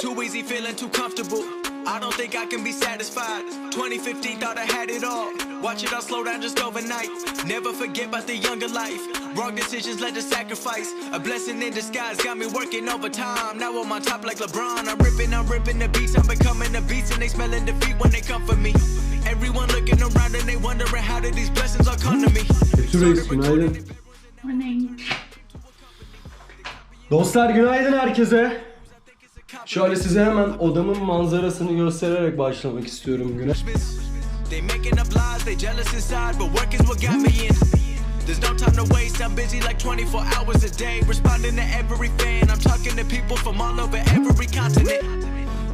Too easy, feeling too comfortable. I don't think I can be satisfied. 2050 thought I had it all. Watch it all slow down just overnight. Never forget about the younger life. Wrong decisions led to sacrifice. A blessing in disguise got me working overtime. Now I'm on top like LeBron. I'm ripping, I'm ripping the beats. I'm becoming the beast, and they smelling defeat when they come for me. Everyone looking around and they wondering how did these blessings all come to me. Reis günaydın. Morning. Dostlar günaydın herkese. Şöyle size hemen odamın manzarasını göstererek başlamak istiyorum güne. There's no time to waste, I'm busy like 24 hours a day, responding to every fan. I'm talking to people from all over every continent.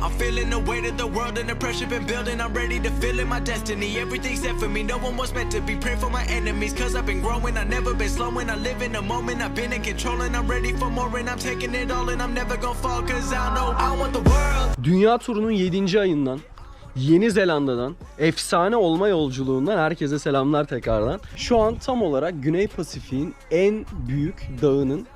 I'm feeling the weight of the world and the pressure been building. I'm ready to feel in my destiny. Everything's set for me, no one was meant to be. Pray for my enemies, cause I've been growing. I've never been slowing. I live in the moment, I've been in control, and I'm ready for more. And I'm taking it all, and I'm never gonna fall, cause I know I want the world. Dünya turunun 7. ayından Yeni Zelanda'dan efsane olma yolculuğundan herkese selamlar tekrardan. Şu an tam olarak Güney Pasifik'in en büyük dağının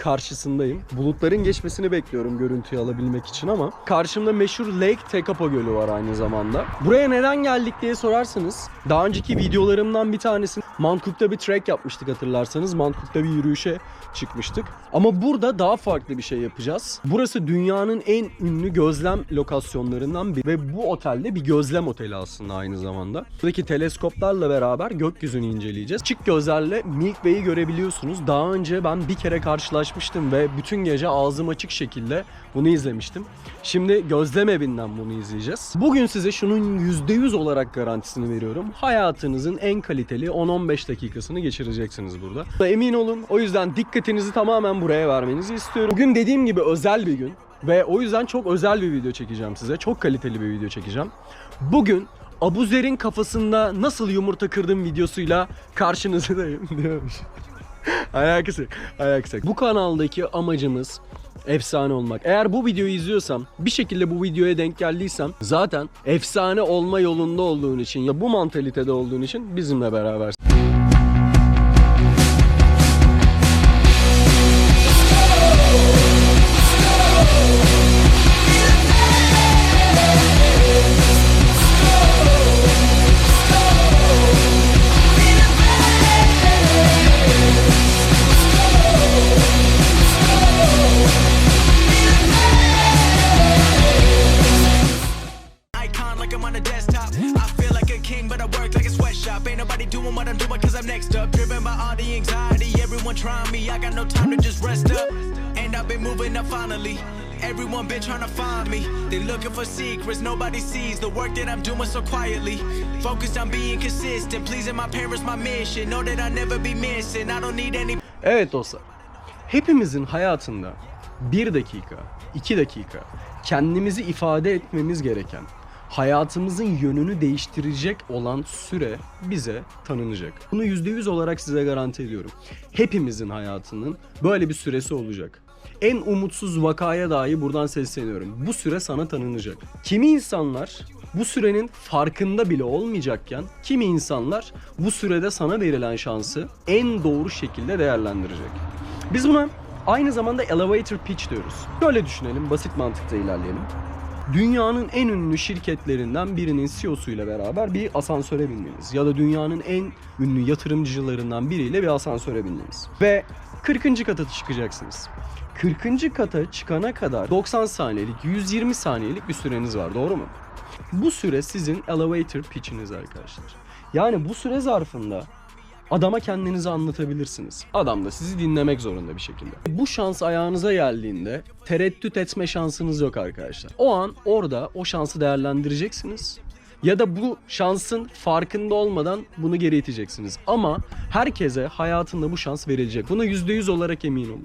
karşısındayım. Bulutların geçmesini bekliyorum görüntüyü alabilmek için ama karşımda meşhur Lake Tekapo Gölü var aynı zamanda. Buraya neden geldik diye sorarsanız daha önceki videolarımdan bir tanesi Mankuk'ta bir trek yapmıştık hatırlarsanız. Mankuk'ta bir yürüyüşe çıkmıştık. Ama burada daha farklı bir şey yapacağız. Burası dünyanın en ünlü gözlem lokasyonlarından biri ve bu otelde bir gözlem oteli aslında aynı zamanda. Buradaki teleskoplarla beraber gökyüzünü inceleyeceğiz. Çık gözlerle Milky Way'i görebiliyorsunuz. Daha önce ben bir kere karşılaşmıştım ve bütün gece ağzım açık şekilde bunu izlemiştim. Şimdi gözlem evinden bunu izleyeceğiz. Bugün size şunun %100 olarak garantisini veriyorum. Hayatınızın en kaliteli 10-15 dakikasını geçireceksiniz burada. Emin olun o yüzden dikkatinizi tamamen buraya vermenizi istiyorum. Bugün dediğim gibi özel bir gün ve o yüzden çok özel bir video çekeceğim size. Çok kaliteli bir video çekeceğim. Bugün Abuzer'in kafasında nasıl yumurta kırdım videosuyla karşınızdayım diyormuş. Alakası yok, alakası yok. Bu kanaldaki amacımız efsane olmak. Eğer bu videoyu izliyorsam, bir şekilde bu videoya denk geldiysem zaten efsane olma yolunda olduğun için ya bu mantalitede olduğun için bizimle beraber. Finally. Everyone been trying to find me. They looking for secrets, nobody sees the work that I'm doing so quietly. Focused on being consistent, pleasing my parents, my mission. Know that I'll never be missing. I don't need any Evet dostlar. Hepimizin hayatında bir dakika, iki dakika kendimizi ifade etmemiz gereken, hayatımızın yönünü değiştirecek olan süre bize tanınacak. Bunu %100 olarak size garanti ediyorum. Hepimizin hayatının böyle bir süresi olacak. En umutsuz vakaya dahi buradan sesleniyorum. Bu süre sana tanınacak. Kimi insanlar bu sürenin farkında bile olmayacakken kimi insanlar bu sürede sana verilen şansı en doğru şekilde değerlendirecek. Biz buna aynı zamanda elevator pitch diyoruz. Böyle düşünelim, basit mantıkta ilerleyelim. Dünyanın en ünlü şirketlerinden birinin CEO'suyla beraber bir asansöre bindiniz. Ya da dünyanın en ünlü yatırımcılarından biriyle bir asansöre bindiniz. Ve 40. kata çıkacaksınız. 40. kata çıkana kadar 90 saniyelik, 120 saniyelik bir süreniz var doğru mu? Bu süre sizin elevator pitch'iniz arkadaşlar. Yani bu süre zarfında adama kendinizi anlatabilirsiniz. Adam da sizi dinlemek zorunda bir şekilde. Bu şans ayağınıza geldiğinde tereddüt etme şansınız yok arkadaşlar. O an orada o şansı değerlendireceksiniz. Ya da bu şansın farkında olmadan bunu geri iteceksiniz. Ama herkese hayatında bu şans verilecek. Buna %100 olarak emin olun.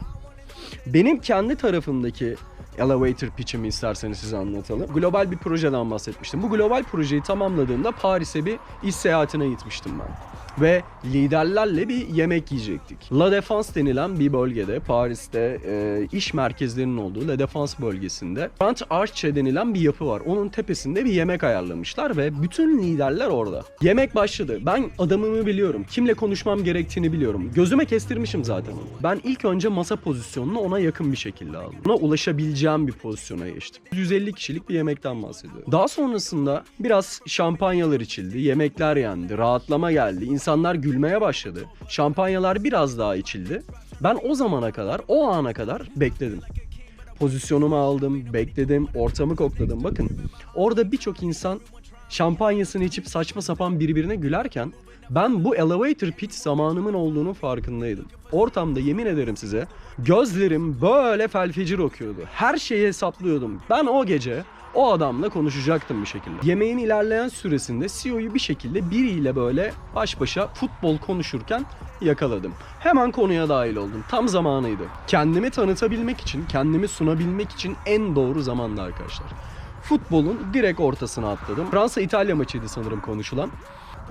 Benim kendi tarafımdaki elevator pitch'imi isterseniz size anlatalım. Global bir projeden bahsetmiştim. Bu global projeyi tamamladığımda Paris'e bir iş seyahatine gitmiştim ben. Ve liderlerle bir yemek yiyecektik. La Défense denilen bir bölgede Paris'te e, iş merkezlerinin olduğu La Défense bölgesinde Grand Arche denilen bir yapı var. Onun tepesinde bir yemek ayarlamışlar ve bütün liderler orada. Yemek başladı. Ben adamımı biliyorum. Kimle konuşmam gerektiğini biliyorum. Gözüme kestirmişim zaten. Ben ilk önce masa pozisyonunu ona yakın bir şekilde aldım. Ona ulaşabileceğim bir pozisyona geçtim. 150 kişilik bir yemekten bahsediyorum. Daha sonrasında biraz şampanyalar içildi, yemekler yendi, rahatlama geldi, insanlar gülmeye başladı. Şampanyalar biraz daha içildi. Ben o zamana kadar, o ana kadar bekledim. Pozisyonumu aldım, bekledim, ortamı kokladım. Bakın orada birçok insan şampanyasını içip saçma sapan birbirine gülerken ben bu elevator pit zamanımın olduğunu farkındaydım. Ortamda yemin ederim size gözlerim böyle felfecir okuyordu. Her şeyi hesaplıyordum. Ben o gece o adamla konuşacaktım bir şekilde. Yemeğin ilerleyen süresinde CEO'yu bir şekilde biriyle böyle baş başa futbol konuşurken yakaladım. Hemen konuya dahil oldum. Tam zamanıydı. Kendimi tanıtabilmek için, kendimi sunabilmek için en doğru zamandı arkadaşlar. Futbolun direkt ortasına atladım. Fransa-İtalya maçıydı sanırım konuşulan.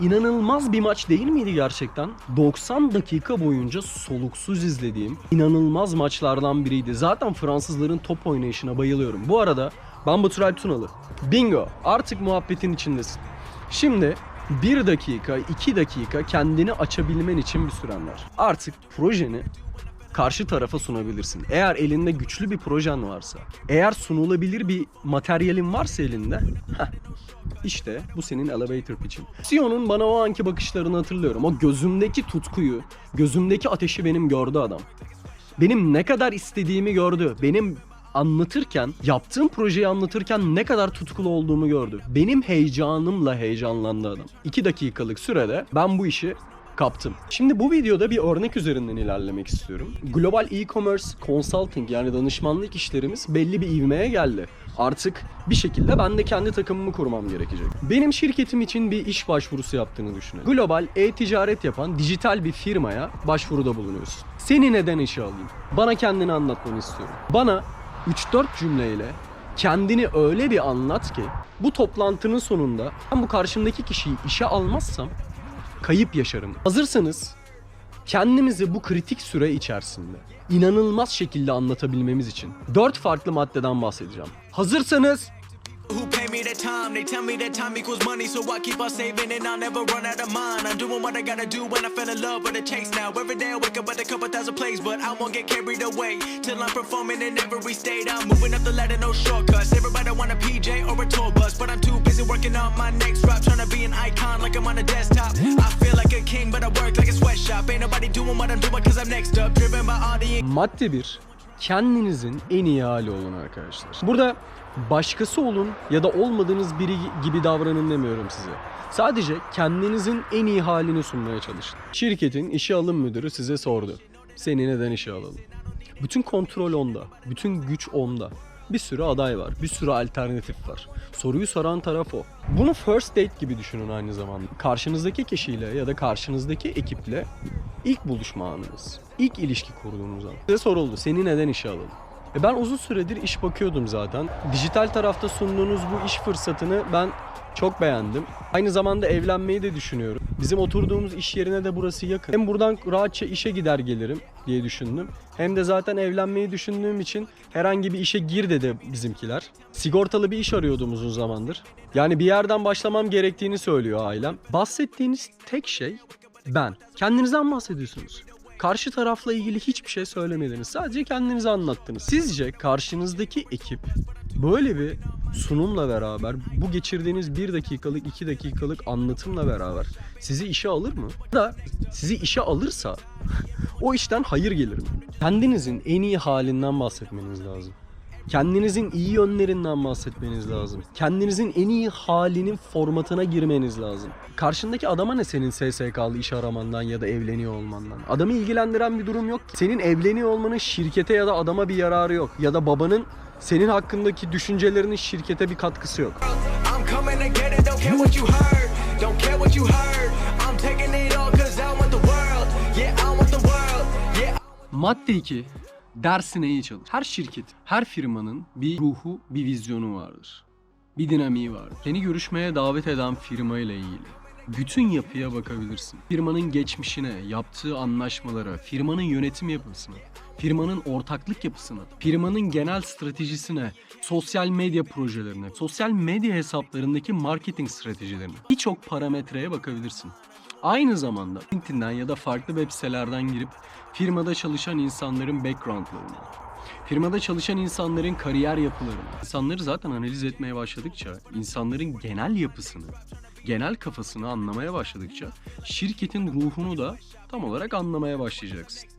İnanılmaz bir maç değil miydi gerçekten? 90 dakika boyunca soluksuz izlediğim inanılmaz maçlardan biriydi. Zaten Fransızların top oynayışına bayılıyorum. Bu arada ben Baturay Tunalı. Bingo artık muhabbetin içindesin. Şimdi 1 dakika, 2 dakika kendini açabilmen için bir süren var. Artık projeni karşı tarafa sunabilirsin. Eğer elinde güçlü bir projen varsa, eğer sunulabilir bir materyalin varsa elinde, heh, işte bu senin elevator pitch'in. Sion'un bana o anki bakışlarını hatırlıyorum. O gözümdeki tutkuyu, gözümdeki ateşi benim gördü adam. Benim ne kadar istediğimi gördü. Benim anlatırken, yaptığım projeyi anlatırken ne kadar tutkulu olduğumu gördü. Benim heyecanımla heyecanlandı adam. 2 dakikalık sürede ben bu işi kaptım. Şimdi bu videoda bir örnek üzerinden ilerlemek istiyorum. Global e-commerce consulting yani danışmanlık işlerimiz belli bir ivmeye geldi. Artık bir şekilde ben de kendi takımımı kurmam gerekecek. Benim şirketim için bir iş başvurusu yaptığını düşünün. Global e-ticaret yapan dijital bir firmaya başvuruda bulunuyorsun. Seni neden işe alayım? Bana kendini anlatmanı istiyorum. Bana 3-4 cümleyle kendini öyle bir anlat ki bu toplantının sonunda ben bu karşımdaki kişiyi işe almazsam kayıp yaşarım. Hazırsanız kendimizi bu kritik süre içerisinde inanılmaz şekilde anlatabilmemiz için 4 farklı maddeden bahsedeceğim. Hazırsanız Who pay me the time? They tell me that time equals money, so I keep on saving and I'll never run out of mine. I'm doing what I gotta do when I fell in love with a chase now. Every day I wake up with a couple thousand plays, but I won't get carried away till I'm performing in every state. I'm moving up the ladder, no shortcuts. Everybody want a PJ or a tour bus, but I'm too busy working on my next drop, trying to be an icon like I'm on a desktop. I feel like a king, but I work like a sweatshop. Ain't nobody doing what I'm doing cause I'm next up, driven by audience. Madde 1. Kendinizin en iyi hali olun arkadaşlar. Burada başkası olun ya da olmadığınız biri gibi davranın demiyorum size. Sadece kendinizin en iyi halini sunmaya çalışın. Şirketin işe alım müdürü size sordu. Seni neden işe alalım? Bütün kontrol onda. Bütün güç onda. Bir sürü aday var. Bir sürü alternatif var. Soruyu soran taraf o. Bunu first date gibi düşünün aynı zamanda. Karşınızdaki kişiyle ya da karşınızdaki ekiple ilk buluşma anınız. ilk ilişki kurduğunuz an. Size soruldu. Seni neden işe alalım? E ben uzun süredir iş bakıyordum zaten. Dijital tarafta sunduğunuz bu iş fırsatını ben çok beğendim. Aynı zamanda evlenmeyi de düşünüyorum. Bizim oturduğumuz iş yerine de burası yakın. Hem buradan rahatça işe gider gelirim diye düşündüm. Hem de zaten evlenmeyi düşündüğüm için herhangi bir işe gir dedi bizimkiler. Sigortalı bir iş arıyordum uzun zamandır. Yani bir yerden başlamam gerektiğini söylüyor ailem. Bahsettiğiniz tek şey ben. Kendinizden bahsediyorsunuz. Karşı tarafla ilgili hiçbir şey söylemediniz. Sadece kendinizi anlattınız. Sizce karşınızdaki ekip böyle bir sunumla beraber, bu geçirdiğiniz bir dakikalık, iki dakikalık anlatımla beraber sizi işe alır mı? Da sizi işe alırsa o işten hayır gelir mi? Kendinizin en iyi halinden bahsetmeniz lazım. Kendinizin iyi yönlerinden bahsetmeniz lazım. Kendinizin en iyi halinin formatına girmeniz lazım. Karşındaki adama ne senin SSK'lı iş aramandan ya da evleniyor olmandan? Adamı ilgilendiren bir durum yok. Senin evleniyor olmanın şirkete ya da adama bir yararı yok. Ya da babanın senin hakkındaki düşüncelerinin şirkete bir katkısı yok. Madde 2. Dersine iyi çalış. Her şirket, her firmanın bir ruhu, bir vizyonu vardır. Bir dinamiği vardır. Seni görüşmeye davet eden firma ile ilgili bütün yapıya bakabilirsin. Firmanın geçmişine, yaptığı anlaşmalara, firmanın yönetim yapısına, firmanın ortaklık yapısına, firmanın genel stratejisine, sosyal medya projelerine, sosyal medya hesaplarındaki marketing stratejilerine, birçok parametreye bakabilirsin. Aynı zamanda LinkedIn'den ya da farklı web sitelerden girip firmada çalışan insanların backgroundlarını, firmada çalışan insanların kariyer yapılarını, insanları zaten analiz etmeye başladıkça, insanların genel yapısını, genel kafasını anlamaya başladıkça şirketin ruhunu da tam olarak anlamaya başlayacaksın.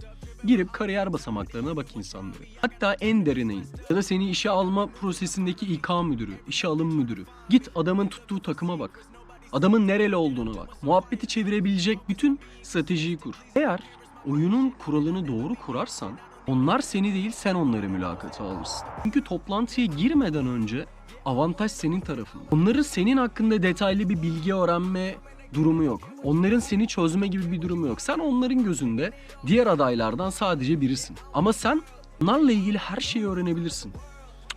Girip kariyer basamaklarına bak insanların. Hatta en derine in. Ya da seni işe alma prosesindeki İK müdürü, işe alım müdürü. Git adamın tuttuğu takıma bak. Adamın nereli olduğunu bak. Muhabbeti çevirebilecek bütün stratejiyi kur. Eğer oyunun kuralını doğru kurarsan onlar seni değil sen onları mülakata alırsın. Çünkü toplantıya girmeden önce avantaj senin tarafında. Onların senin hakkında detaylı bir bilgi öğrenme durumu yok. Onların seni çözme gibi bir durumu yok. Sen onların gözünde diğer adaylardan sadece birisin. Ama sen onlarla ilgili her şeyi öğrenebilirsin.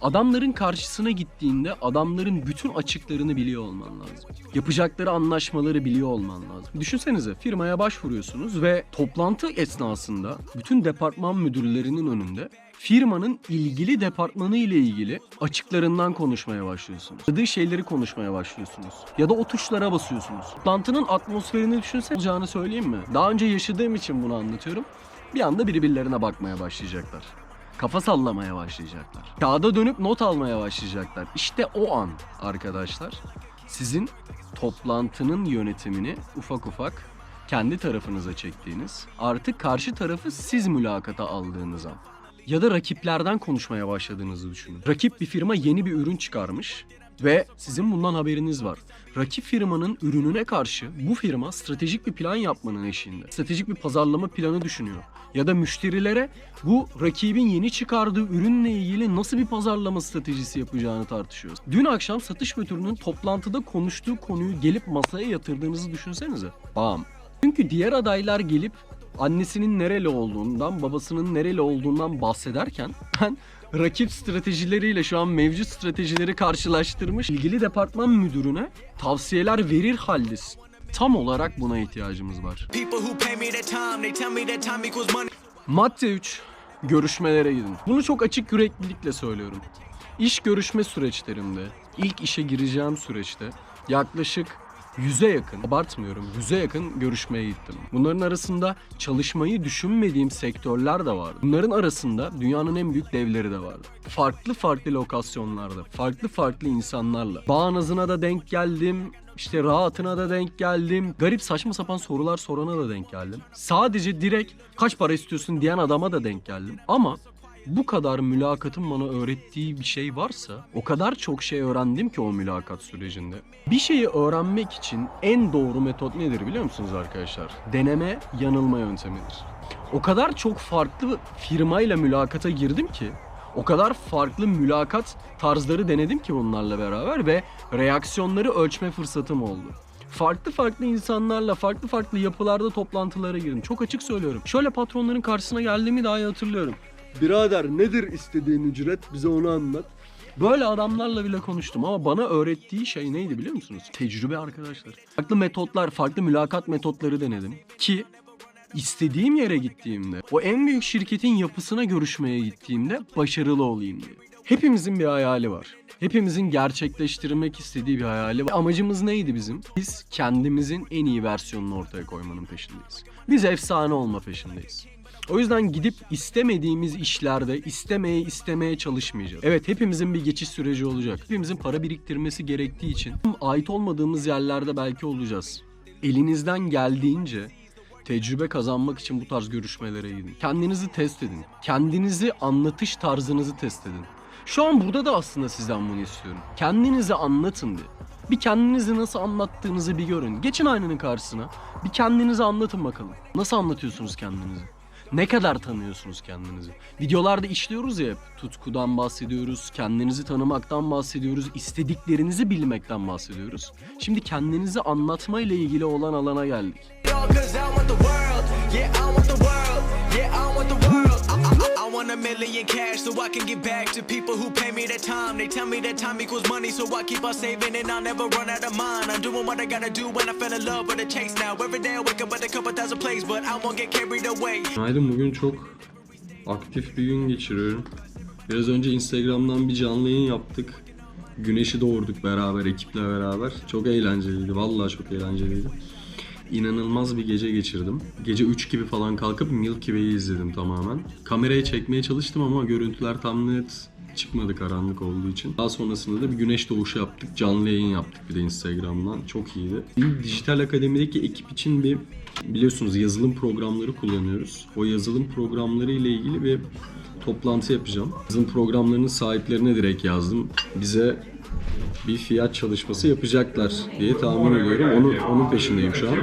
Adamların karşısına gittiğinde adamların bütün açıklarını biliyor olman lazım. Yapacakları anlaşmaları biliyor olman lazım. Düşünsenize firmaya başvuruyorsunuz ve toplantı esnasında bütün departman müdürlerinin önünde firmanın ilgili departmanı ile ilgili açıklarından konuşmaya başlıyorsunuz. Yadığı şeyleri konuşmaya başlıyorsunuz. Ya da o tuşlara basıyorsunuz. Toplantının atmosferini düşünse olacağını söyleyeyim mi? Daha önce yaşadığım için bunu anlatıyorum. Bir anda birbirlerine bakmaya başlayacaklar kafa sallamaya başlayacaklar. Kağıda dönüp not almaya başlayacaklar. İşte o an arkadaşlar sizin toplantının yönetimini ufak ufak kendi tarafınıza çektiğiniz, artık karşı tarafı siz mülakata aldığınız an. Ya da rakiplerden konuşmaya başladığınızı düşünün. Rakip bir firma yeni bir ürün çıkarmış ve sizin bundan haberiniz var. Rakip firmanın ürününe karşı bu firma stratejik bir plan yapmanın eşiğinde. Stratejik bir pazarlama planı düşünüyor. Ya da müşterilere bu rakibin yeni çıkardığı ürünle ilgili nasıl bir pazarlama stratejisi yapacağını tartışıyoruz. Dün akşam satış müdürünün toplantıda konuştuğu konuyu gelip masaya yatırdığınızı düşünsenize. Bam. Çünkü diğer adaylar gelip annesinin nereli olduğundan, babasının nereli olduğundan bahsederken ben rakip stratejileriyle şu an mevcut stratejileri karşılaştırmış ilgili departman müdürüne tavsiyeler verir haldesin. Tam olarak buna ihtiyacımız var. Madde 3. Görüşmelere gidin. Bunu çok açık yüreklilikle söylüyorum. İş görüşme süreçlerinde, ilk işe gireceğim süreçte yaklaşık yüze yakın, abartmıyorum, yüze yakın görüşmeye gittim. Bunların arasında çalışmayı düşünmediğim sektörler de vardı. Bunların arasında dünyanın en büyük devleri de vardı. Farklı farklı lokasyonlarda, farklı farklı insanlarla. Bağnazına da denk geldim, işte rahatına da denk geldim. Garip saçma sapan sorular sorana da denk geldim. Sadece direkt kaç para istiyorsun diyen adama da denk geldim. Ama bu kadar mülakatın bana öğrettiği bir şey varsa o kadar çok şey öğrendim ki o mülakat sürecinde. Bir şeyi öğrenmek için en doğru metot nedir biliyor musunuz arkadaşlar? Deneme yanılma yöntemidir. O kadar çok farklı firmayla mülakata girdim ki o kadar farklı mülakat tarzları denedim ki bunlarla beraber ve reaksiyonları ölçme fırsatım oldu. Farklı farklı insanlarla farklı farklı yapılarda toplantılara girdim. Çok açık söylüyorum. Şöyle patronların karşısına geldiğimi daha iyi hatırlıyorum. Birader nedir istediğin ücret bize onu anlat. Böyle adamlarla bile konuştum ama bana öğrettiği şey neydi biliyor musunuz? Tecrübe arkadaşlar. Farklı metotlar, farklı mülakat metotları denedim. Ki istediğim yere gittiğimde, o en büyük şirketin yapısına görüşmeye gittiğimde başarılı olayım diye. Hepimizin bir hayali var. Hepimizin gerçekleştirmek istediği bir hayali var. Amacımız neydi bizim? Biz kendimizin en iyi versiyonunu ortaya koymanın peşindeyiz. Biz efsane olma peşindeyiz. O yüzden gidip istemediğimiz işlerde istemeye istemeye çalışmayacağız. Evet hepimizin bir geçiş süreci olacak. Hepimizin para biriktirmesi gerektiği için ait olmadığımız yerlerde belki olacağız. Elinizden geldiğince tecrübe kazanmak için bu tarz görüşmelere gidin. Kendinizi test edin. Kendinizi anlatış tarzınızı test edin. Şu an burada da aslında sizden bunu istiyorum. Kendinizi anlatın diye. Bir kendinizi nasıl anlattığınızı bir görün. Geçin aynanın karşısına. Bir kendinizi anlatın bakalım. Nasıl anlatıyorsunuz kendinizi? Ne kadar tanıyorsunuz kendinizi? Videolarda işliyoruz ya hep. Tutkudan bahsediyoruz, kendinizi tanımaktan bahsediyoruz, istediklerinizi bilmekten bahsediyoruz. Şimdi kendinizi anlatma ile ilgili olan alana geldik. Want a million cash so I can get back to people who pay me their time. They tell me that time equals money, so I keep on saving and I'll never run out of mine. I'm doing what I gotta do when I fell in love with a chase now. Every day I wake up with a couple thousand plays, but I won't get carried away. Günaydın bugün çok aktif bir gün geçiriyorum. Biraz önce Instagram'dan bir canlı yayın yaptık. Güneşi doğurduk beraber, ekiple beraber. Çok eğlenceliydi, vallahi çok eğlenceliydi. İnanılmaz bir gece geçirdim. Gece 3 gibi falan kalkıp Milky Way'i izledim tamamen. Kameraya çekmeye çalıştım ama görüntüler tam net çıkmadı karanlık olduğu için. Daha sonrasında da bir güneş doğuşu yaptık. Canlı yayın yaptık bir de Instagram'dan. Çok iyiydi. Dijital Akademi'deki ekip için bir biliyorsunuz yazılım programları kullanıyoruz. O yazılım programları ile ilgili bir toplantı yapacağım. Yazılım programlarının sahiplerine direkt yazdım. Bize bir fiyat çalışması yapacaklar diye tahmin ediyorum. Onu, onun peşindeyim şu an.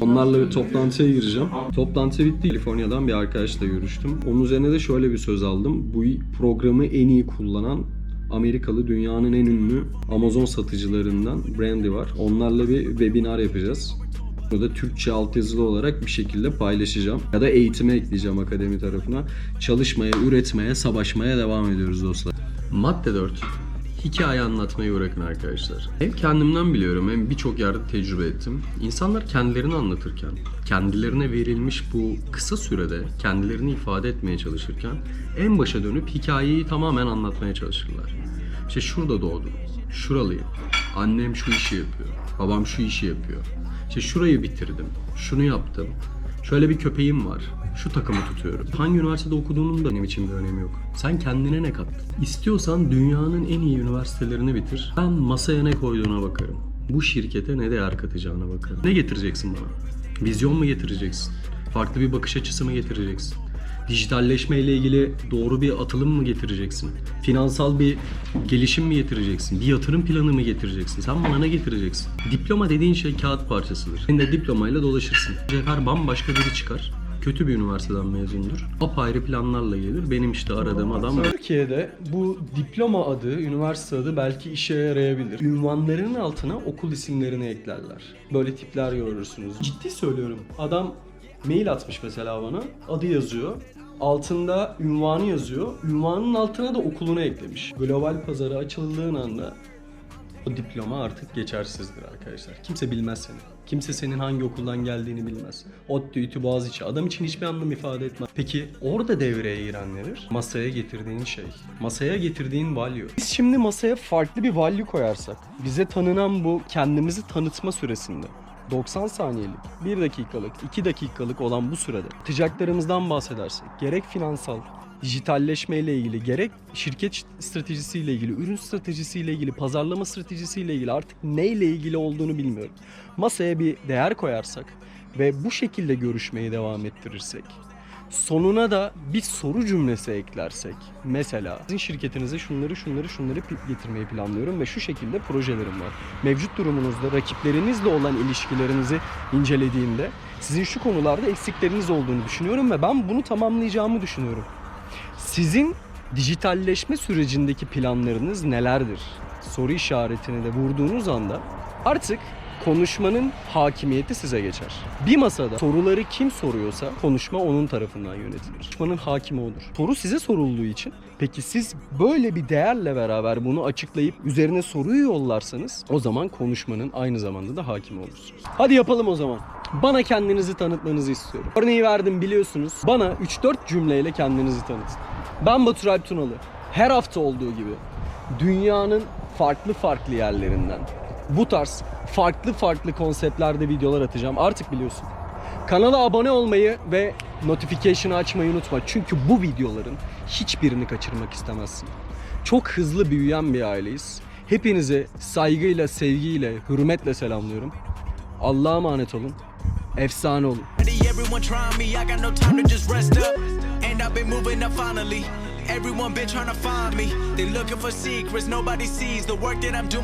Onlarla bir toplantıya gireceğim. Toplantı bitti. Kaliforniya'dan bir arkadaşla görüştüm. Onun üzerine de şöyle bir söz aldım. Bu programı en iyi kullanan Amerikalı dünyanın en ünlü Amazon satıcılarından Brandy var. Onlarla bir webinar yapacağız. Bunu da Türkçe altyazılı olarak bir şekilde paylaşacağım. Ya da eğitime ekleyeceğim akademi tarafına. Çalışmaya, üretmeye, savaşmaya devam ediyoruz dostlar. Madde 4. Hikaye anlatmayı bırakın arkadaşlar. Hem kendimden biliyorum hem birçok yerde tecrübe ettim. İnsanlar kendilerini anlatırken, kendilerine verilmiş bu kısa sürede kendilerini ifade etmeye çalışırken en başa dönüp hikayeyi tamamen anlatmaya çalışırlar. İşte şurada doğdum, şuralıyım, annem şu işi yapıyor, babam şu işi yapıyor. İşte şurayı bitirdim, şunu yaptım, şöyle bir köpeğim var, şu takımı tutuyorum. Hangi üniversitede okuduğunun da benim için bir önemi yok. Sen kendine ne kattın? İstiyorsan dünyanın en iyi üniversitelerini bitir. Ben masaya ne koyduğuna bakarım. Bu şirkete ne değer katacağına bakarım. Ne getireceksin bana? Vizyon mu getireceksin? Farklı bir bakış açısı mı getireceksin? Dijitalleşme ile ilgili doğru bir atılım mı getireceksin? Finansal bir gelişim mi getireceksin? Bir yatırım planı mı getireceksin? Sen bana ne getireceksin? Diploma dediğin şey kağıt parçasıdır. Sen de diplomayla dolaşırsın. Cevher bambaşka biri çıkar. Kötü bir üniversiteden mezundur. Apayrı planlarla gelir. Benim işte aradığım adam. Türkiye'de bu diploma adı, üniversite adı belki işe yarayabilir. Ünvanlarının altına okul isimlerini eklerler. Böyle tipler görürsünüz. Ciddi söylüyorum. Adam mail atmış mesela bana. Adı yazıyor. Altında ünvanı yazıyor. Ünvanın altına da okulunu eklemiş. Global pazara açıldığın anda o diploma artık geçersizdir arkadaşlar. Kimse bilmez seni. Kimse senin hangi okuldan geldiğini bilmez. ODTÜ, İTÜ, Boğaziçi adam için hiçbir anlam ifade etmez. Peki orada devreye giren nedir? Masaya getirdiğin şey. Masaya getirdiğin value. Biz şimdi masaya farklı bir value koyarsak, bize tanınan bu kendimizi tanıtma süresinde 90 saniyelik, 1 dakikalık, 2 dakikalık olan bu sürede atacaklarımızdan bahsedersek, gerek finansal, dijitalleşme ile ilgili gerek şirket stratejisiyle ilgili, ürün stratejisiyle ilgili, pazarlama stratejisiyle ilgili artık neyle ilgili olduğunu bilmiyorum. Masaya bir değer koyarsak ve bu şekilde görüşmeyi devam ettirirsek sonuna da bir soru cümlesi eklersek mesela sizin şirketinize şunları şunları şunları getirmeyi planlıyorum ve şu şekilde projelerim var. Mevcut durumunuzda rakiplerinizle olan ilişkilerinizi incelediğimde sizin şu konularda eksikleriniz olduğunu düşünüyorum ve ben bunu tamamlayacağımı düşünüyorum. Sizin dijitalleşme sürecindeki planlarınız nelerdir? Soru işaretini de vurduğunuz anda artık konuşmanın hakimiyeti size geçer. Bir masada soruları kim soruyorsa konuşma onun tarafından yönetilir. Konuşmanın hakimi odur. Soru size sorulduğu için peki siz böyle bir değerle beraber bunu açıklayıp üzerine soruyu yollarsanız o zaman konuşmanın aynı zamanda da hakimi olursunuz. Hadi yapalım o zaman. Bana kendinizi tanıtmanızı istiyorum. Örneği verdim biliyorsunuz. Bana 3-4 cümleyle kendinizi tanıtın. Ben Batur Tunalı. Her hafta olduğu gibi dünyanın farklı farklı yerlerinden bu tarz farklı farklı konseptlerde videolar atacağım. Artık biliyorsun. Kanala abone olmayı ve notification'ı açmayı unutma. Çünkü bu videoların hiçbirini kaçırmak istemezsin. Çok hızlı büyüyen bir aileyiz. Hepinize saygıyla, sevgiyle, hürmetle selamlıyorum. Allah'a emanet olun. Efsane olun. Everyone been trying to find me. They looking for secrets nobody sees. The work that I'm doing.